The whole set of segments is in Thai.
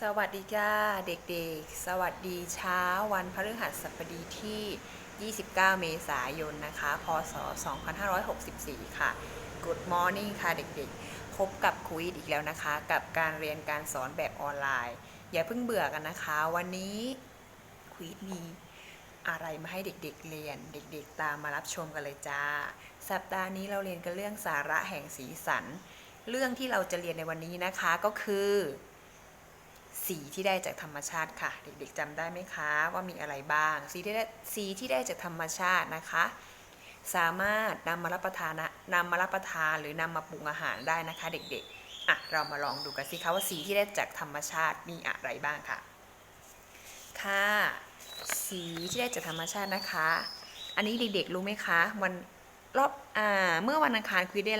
สวัสดีจ้าเด็กๆ สวัสดีเช้าวันพฤหัสบดีที่ 29 เมษายนนะคะ พศ 2564 ค่ะ Good morning ค่ะเด็กๆ พบกับครูอีทอีกแล้วนะคะ กับการเรียนการสอนแบบออนไลน์ อย่าเพิ่งเบื่อกันนะคะ วันนี้ครูอีทมีอะไรมาให้เด็กๆเรียน เด็กๆ ตามมารับชมกันเลยจ้า สัปดาห์นี้เราเรียนกันเรื่องสาระแห่งสีสัน เรื่องที่เราจะเรียนในวันนี้นะคะก็คือ สีที่ได้จากธรรมชาติค่ะ เด็กๆจำได้ไหมคะว่ามีอะไรบ้าง สีที่ได้สีที่ได้จากธรรมชาตินะคะ สามารถนำมารับประทานนะนำมารับประทานหรือนำมาปรุงอาหารได้นะคะ เด็กๆอะเรามาลองดูกันสิคะว่าสีที่ได้จากธรรมชาติมีอะไรบ้างค่ะ ค่ะ สีที่ได้จากธรรมชาตินะคะ อันนี้เด็กๆรู้ไหมคะวันรอบอ่าเมื่อวันอังคารคุยได้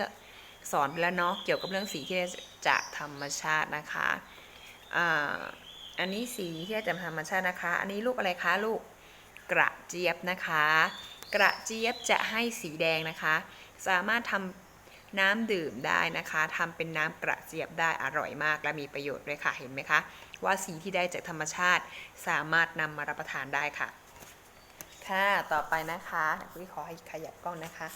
สอนไปแล้วเนาะเกี่ยวกับเรื่องสีที่ได้จากธรรมชาตินะคะ อันนี้สีที่ได้จากธรรมชาตินะคะ อันนี้ลูกอะไรคะลูกกระเจี๊ยบนะคะ กระเจี๊ยบจะให้สีแดงนะคะ สามารถทำน้ำดื่มได้นะคะทำเป็นน้ำกระเจี๊ยบได้อร่อยมากและมีประโยชน์ด้วยค่ะเห็นไหมคะว่าสีที่ได้จากธรรมชาติสามารถนำมารับประทานได้ค่ะ ค่ะต่อไปนะคะคุยขอให้ขยับกล้องนะคะ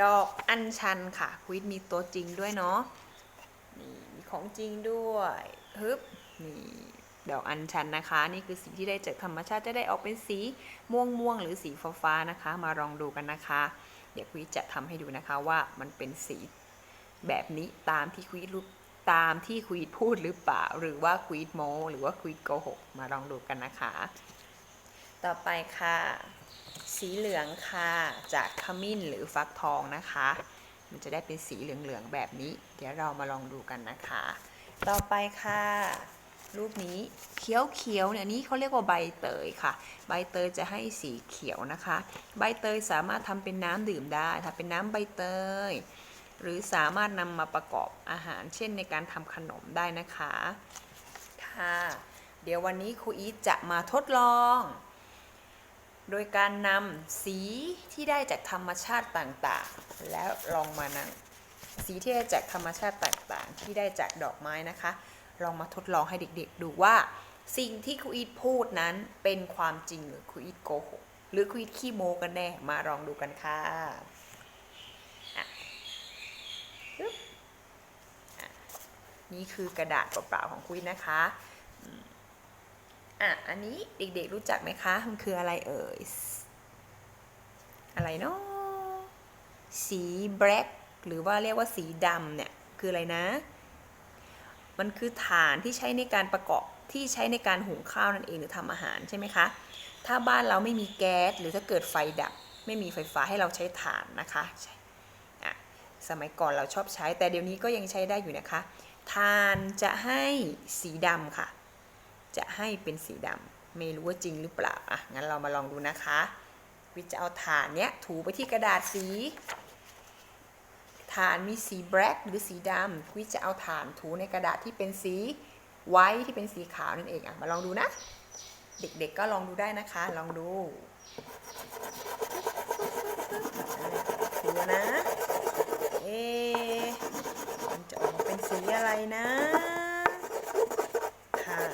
ดอกอัญชันค่ะคุยมีตัวจริงด้วยเนาะนี่มีของจริงด้วย ฮึบนี่ดอกอัญชันนะคะ นี่คือสีที่ได้จากธรรมชาติจะได้ออกเป็นสีม่วงม่วงๆหรือสีฟ้าฟ้าๆนะคะ มาลองดูกันนะคะ เดี๋ยวคุยจะทำให้ดูนะคะว่ามันเป็นสีแบบนี้ตามที่คุยรู้ตามที่คุยพูดหรือเปล่า หรือว่าคุยโมหรือว่าคุยโกหกมาลองดูกันนะคะ ต่อไปค่ะ สีเหลืองค่ะจากขมิ้นหรือฟักทองนะคะ มันจะได้เป็นสีเหลืองๆแบบนี้ เดี๋ยวเรามาลองดูกันนะคะ ต่อไปค่ะ รูปนี้เขียวๆเนี่ยนี้เขาเรียกว่าใบเตยค่ะ ใบเตยจะให้สีเขียวนะคะ ใบเตยสามารถทำเป็นน้ำดื่มได้ถ้าเป็นน้ำใบเตย หรือสามารถนำมาประกอบอาหาร เช่นในการทำขนมได้นะคะค่ะเดี๋ยววันนี้ครูอีทจะมาทดลอง โดยการนำสีที่ได้จากธรรมชาติต่างๆ แล้วลองมานั่ง สีที่ได้จากธรรมชาติต่างๆ ที่ได้จากดอกไม้นะคะ ลองมาทดลองให้เด็กๆ ดูว่าสิ่งที่ครูอีทพูดนั้นเป็นความจริงหรือครูอีทโกหกหรือครูอีทขี้โมกันแน่มาลองดูกันค่ะนี่คือกระดาษเปล่าๆของครูอีทนะคะอะอันนี้เด็กๆรู้จักไหมคะมันคืออะไรเอ่ยอะไรเนาะสีแบล็ก หรือว่าเรียกว่าสีดำเนี่ยคืออะไรนะ มันคือฐานที่ใช้ในการประกอบที่ใช้ในการหุงข้าวนั่นเองหรือทำอาหารใช่ไหมคะ ถ้าบ้านเราไม่มีแก๊สหรือถ้าเกิดไฟดับ ไม่มีไฟฟ้าให้เราใช้ถ่านนะคะใช่สมัยก่อนเราชอบใช้แต่เดี๋ยวนี้ก็ยังใช้ได้อยู่นะคะถ่านจะให้สีดำค่ะ จะให้เป็นสีดำไม่รู้ว่าจริงหรือเปล่าอะงั้นเรามาลองดูนะคะ วิจะเอาถ่านเนี้ยถูไปที่กระดาษสี ถ่านมีสีแบล็กหรือสีดำวิทย์จะเอาถ่านถูในกระดาษที่เป็นสีไว้ที่เป็นสีขาวนั่นเองอะมาลองดูนะ เด็กๆก็ลองดูได้นะคะ ลองดูถูนะเอ๊มันจะออกมาเป็นสีอะไรนะถ่าน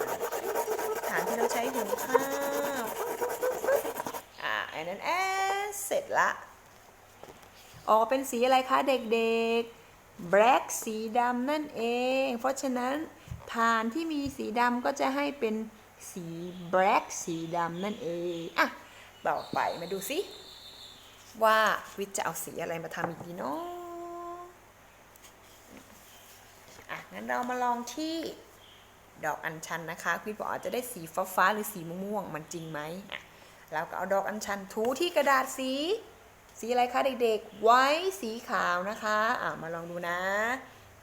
ถ่านที่เราใช้หุงข้าวอ่าอันนั้นแอเสร็จละ ออกเป็นสีอะไรคะเด็กๆ black สีดำนั่นเอง เพราะฉะนั้นฐานที่มีสีดำก็จะให้เป็นสี black สีดำนั่นเองอะต่อไปมาดูสิว่าวิทย์จะเอาสีอะไรมาทำอีกดีเนาะอะงั้นเรามาลองที่ดอกอัญชันนะคะวิทย์บอกอาจจะได้สีฟ้าๆหรือสีม่วงๆมันจริงไหมอะแล้วก็เอาดอกอัญชันถูที่กระดาษสี สีอะไรคะเด็กๆ ไว้สีขาวนะคะอ่ามาลองดูนะ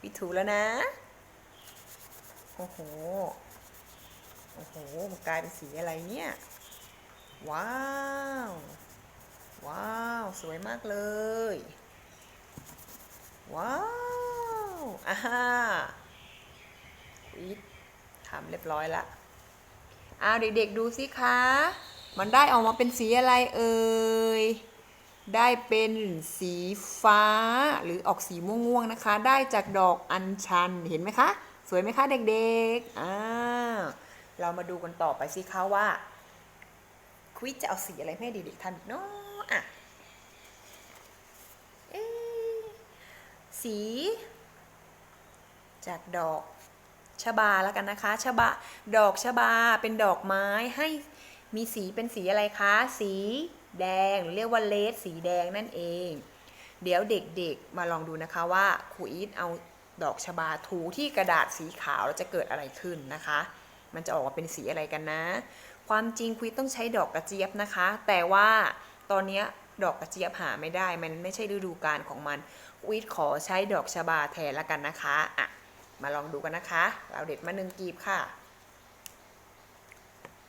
วิถูแล้วนะ โอ้โห โอ้โห มันกลายเป็นสีอะไรเนี่ย ว้าว ว้าว สวยมากเลย ว้าวอ่าฮ่าวิททำเรียบร้อยละอ้าวเด็กๆดูสิคะ มันได้ออกมาเป็นสีอะไรเอ่ย ได้เป็นสีฟ้าหรือออกสีม่วงๆนะคะ ได้จากดอกอัญชันเห็นไหมคะ สวยไหมคะเด็กๆอ่าเรามาดูกันต่อไปสิคะว่าควิจะเอาสีอะไรให้เด็กๆทำอีกเนาะอะเอ๊ะสี จากดอกชบาแล้วกันนะคะชบาดอกชบาเป็นดอกไม้ให้ มีสีเป็นสีอะไรคะ สีแดงหรือเรียกว่าเลสสีแดงนั่นเอง เดี๋ยวเด็กๆมาลองดูนะคะว่าครูอีทเอาดอกชบาถูที่กระดาษสีขาวแล้วจะเกิดอะไรขึ้นนะคะ มันจะออกมาเป็นสีอะไรกันนะ ความจริงครูอีทต้องใช้ดอกกระเจี๊ยบนะคะ แต่ว่าตอนนี้ดอกกระเจี๊ยบหาไม่ได้ มันไม่ใช่ฤดูกาลของมันครูอีทขอใช้ดอกชบาแทนละกันนะคะอะมาลองดูกันนะคะ เราเด็ดมาหนึ่งกีบค่ะ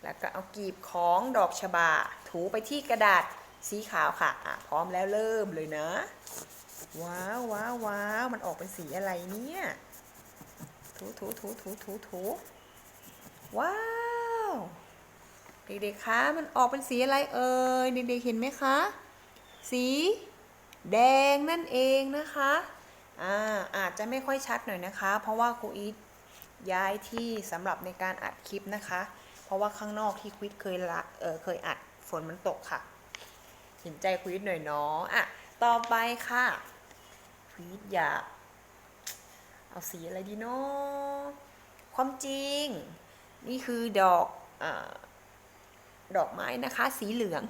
แล้วก็เอากีบของดอกชบา ถูไปที่กระดาษสีขาวค่ะอะ พร้อมแล้วเริ่มเลยนะ ว้าวว้าวว้าวมันออกเป็นสีอะไรเนี่ย ถูถูถูถูถูถูว้าวเด็กๆคะมันออกเป็นสีอะไรเอ่ยเด็กๆเห็นไหมคะ สีแดงนั่นเองนะคะอ่าอาจจะไม่ค่อยชัดหน่อยนะคะ เพราะว่าครูอีทย้ายที่สำหรับในการอัดคลิปนะคะ เพราะว่าข้างนอกที่ควิดเคยละเออเคยอัดฝนมันตกค่ะ เห็นใจควิดหน่อยเนาะอะต่อไปค่ะควิดอยากเอาสีอะไรดีเนาะความจริง นี่คือดอกอดอกไม้นะคะ สีเหลือง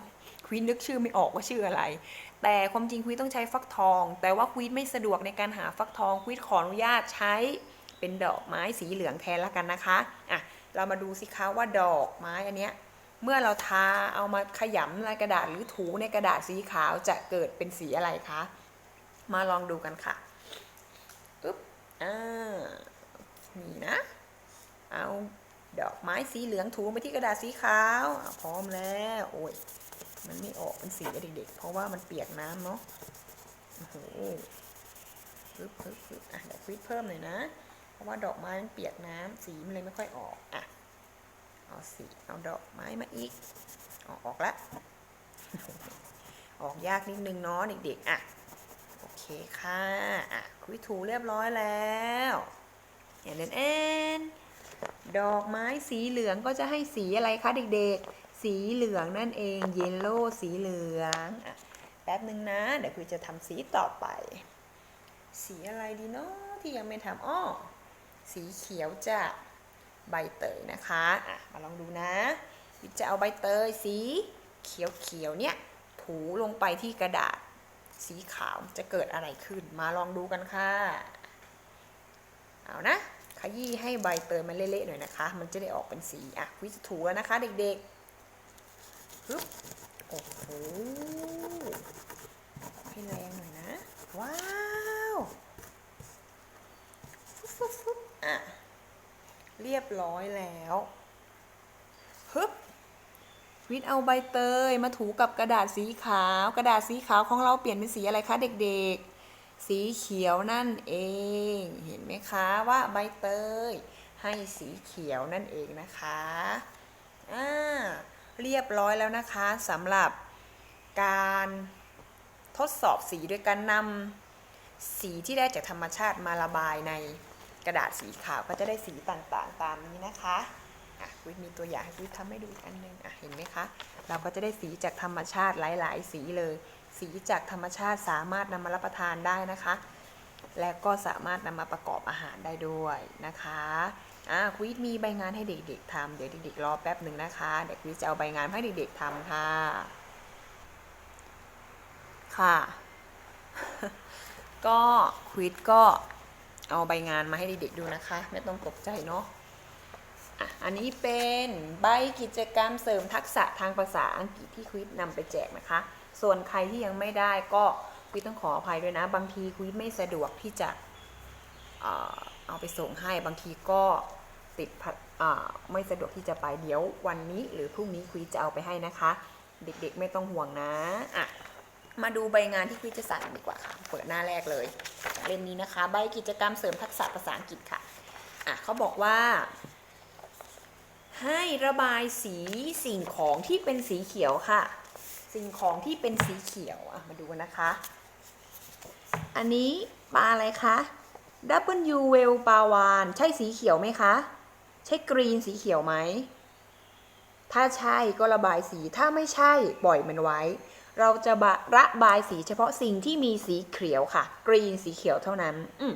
ควิดนึกชื่อไม่ออกว่าชื่ออะไร แต่ความจริงควิดต้องใช้ฟักทอง แต่ว่าควิดไม่สะดวกในการหาฟักทองควิดขออนุญาตใช้เป็นดอกไม้สีเหลืองแทนละกันนะคะอะ เรามาดูสิคะว่าดอกไม้อันเนี้ยเมื่อเราทาเอามาขยำในกระดาษหรือถูในกระดาษสีขาวจะเกิดเป็นสีอะไรคะ มาลองดูกันค่ะอึ๊บอ่านี่นะ เอาดอกไม้สีเหลืองถูไปที่กระดาษสีขาวพร้อมแล้วโอ้ยมันไม่ออกเป็นสีเด็กๆเพราะว่ามันเปียกน้ำเนาะโอ้โหปึ๊บปึ๊บปึ๊บอะเดี๋ยวควิดเพิ่มหน่อยนะ ราะว่าดอกไม้มันเปียกน้ำสีมันเลยไม่ค่อยออกอะเอาสีเอาดอกไม้มาอีกออกออกละออกยากนิดนึงเนาะเด็กๆอะโอเคค่ะอะควิดถูเรียบร้อยแล้วเอ็นเอ็นดอกไม้สีเหลืองก็จะให้สีอะไรคะเด็กๆ สีเหลืองนั่นเองเยลโล่สีเหลืองอะแป๊บหนึ่งนะ เดี๋ยวคุยจะทำสีต่อไป สีอะไรดีเนาะที่ยังไม่ทำอ้อ สีเขียวจะใบเตยนะคะอะมาลองดูนะ วิจะเอาใบเตยสีเขียวเขียวๆเนี่ยถูลงไปที่กระดาษสีขาวจะเกิดอะไรขึ้น มาลองดูกันค่ะ เอานะ ขยี้ให้ใบเตยมันเละๆหน่อยนะคะ มันจะได้ออกเป็นสีอะวิจะถูแล้วนะคะเด็กๆปึ๊บโอ้โหให้แรงหน่อยนะ ว้าวฟึบฟึบฟึบอะ เรียบร้อยแล้วฮึบวิทย์เอาใบเตยมาถูกับกระดาษสีขาว กระดาษสีขาวของเราเปลี่ยนเป็นสีอะไรคะเด็กๆ สีเขียวนั่นเอง เห็นไหมคะว่าใบเตย ให้สีเขียวนั่นเองนะคะอ่าเรียบร้อยแล้วนะคะสำหรับการทดสอบสีด้วยการนำสีที่ได้จากธรรมชาติมาระบายใน ระดาษสีขาวก็จะได้สีต่างๆ ตามนี้นะคะอะวิทย์มีตัวอย่างให้วิทย์ทำให้ดูอีกอันหนึงอะเห็นไหมคะ เราก็จะได้สีจากธรรมชาติหลาย ๆ สีเลย สีจากธรรมชาติสามารถนำมารับประทานได้นะคะ และก็สามารถนำมาประกอบอาหารได้ด้วยนะคะอะควิดมีใบงานให้เด็ก ๆทำเดี๋ยวเด็กๆรอแป๊บหนึ่งนะคะเดี๋ยวควิดจะเอาใบงานให้เด็กๆทำค่ะ ค่ะ ก็ควิดก็ เอาใบงานมาให้เด็กๆดูนะคะ ไม่ต้องตกใจเนาะอะอันนี้เป็นใบกิจกรรมเสริมทักษะทางภาษาอังกฤษที่ควิดนำไปแจกนะคะ ส่วนใครที่ยังไม่ได้ก็ควิดต้องขออภัยด้วยนะ บางทีควิดไม่สะดวกที่จะเอาไปส่งให้บางทีก็ติดพัดไม่สะดวกที่จะไปเดี๋ยววันนี้หรือพรุ่งนี้ควิดจะเอาไปให้นะคะ เด็กๆไม่ต้องห่วงนะอะ มาดูใบงานที่ควิดจะสั่งดีกว่าค่ะ เปิดหน้าแรกเลยเล่มนี้นะคะ ใบกิจกรรมเสริมทักษะภาษาอังกฤษค่ะ อะเขาบอกว่า ให้ระบายสีสิ่งของที่เป็นสีเขียวค่ะ สิ่งของที่เป็นสีเขียวอะมาดูนะคะ อันนี้ปลาอะไรคะ W เวลปาวานใช่สีเขียวไหมคะ ใช่กรีนสีเขียวไหมถ้าใช่ก็ระบายสีถ้าไม่ใช่ปล่อยมันไว้ เราจะบะระบายสีเฉพาะสิ่งที่มีสีเขียวค่ะ กรีนสีเขียวเท่านั้นอืม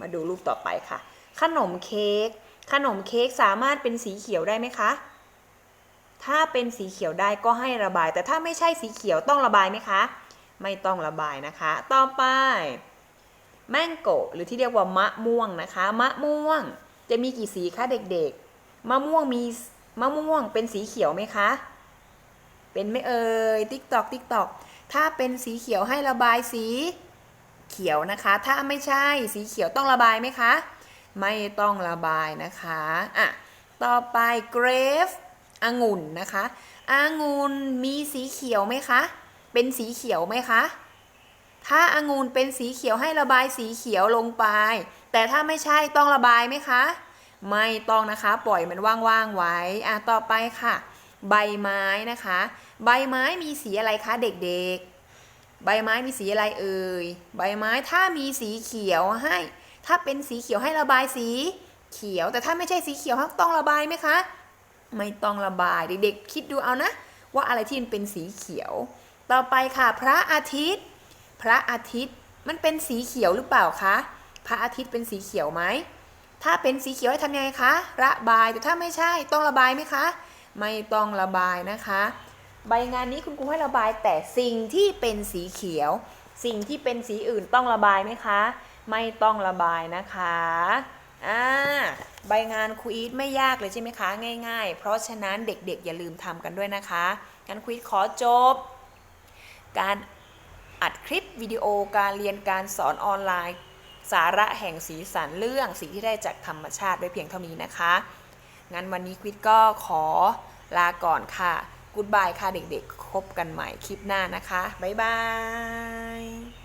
มาดูรูปต่อไปค่ะ ขนมเค้ก ขนมเค้กสามารถเป็นสีเขียวได้ไหมคะ ถ้าเป็นสีเขียวได้ก็ให้ระบาย แต่ถ้าไม่ใช่สีเขียวต้องระบายไหมคะ ไม่ต้องระบายนะคะ ต่อไปแมงโกหรือที่เรียกว่ามะม่วงนะคะ มะม่วงจะมีกี่สีคะเด็กๆ มะม่วงมีมะม่วงเป็นสีเขียวไหมคะ เป็นไม่เอ่ยติ๊กตอกติ๊กตอกถ้าเป็นสีเขียวให้ระบายสีเขียวนะคะ ถ้าไม่ใช่สีเขียวต้องระบายไหมคะ ไม่ต้องระบายนะคะอะต่อไปเกรฟองุ่นนะคะองุ่นมีสีเขียวไหมคะ เป็นสีเขียวไหมคะ ถ้าอางุ่นเป็นสีเขียวให้ระบายสีเขียวลงไป แต่ถ้าไม่ใช่ต้องระบายไหมคะ ไม่ต้องนะคะ ปล่อยมันว่างๆไว้อะต่อไปค่ะ ใบไม้นะคะ ใบไม้มีสีอะไรคะเด็กๆ ใบไม้มีสีอะไรเอ่ย ใบไม้ถ้ามีสีเขียวให้ ถ้าเป็นสีเขียวให้ระบายสีเขียว แต่ถ้าไม่ใช่สีเขียวต้องระบายไหมคะ ไม่ต้องระบายเด็กๆ คิดดูเอานะ ว่าอะไรที่มันเป็นสีเขียว ต่อไปค่ะ พระอาทิตย์ พระอาทิตย์มันเป็นสีเขียวหรือเปล่าคะ พระอาทิตย์เป็นสีเขียวไหม ถ้าเป็นสีเขียวให้ทำยังไงคะ ระบาย แต่ถ้าไม่ใช่ต้องระบายไหมคะ ไม่ต้องระบายนะคะ ใบงานนี้คุณครูให้ระบายแต่สิ่งที่เป็นสีเขียว สิ่งที่เป็นสีอื่นต้องระบายไหมคะ ไม่ต้องระบายนะคะอ่าใบงานครูอีทไม่ยากเลยใช่ไหมคะ ง่าย ๆ เพราะฉะนั้นเด็กๆ อย่าลืมทำกันด้วยนะคะงั้นครูอีทขอจบ การอัดคลิปวิดีโอการเรียนการสอนออนไลน์ สาระแห่งสีสันเรื่องสิ่งที่ได้จากธรรมชาติไว้เพียงเท่านี้นะคะ งั้นวันนี้ควิดก็ขอลาก่อนค่ะกูดบายค่ะเด็กๆพบกันใหม่คลิปหน้านะคะ บ๊ายบาย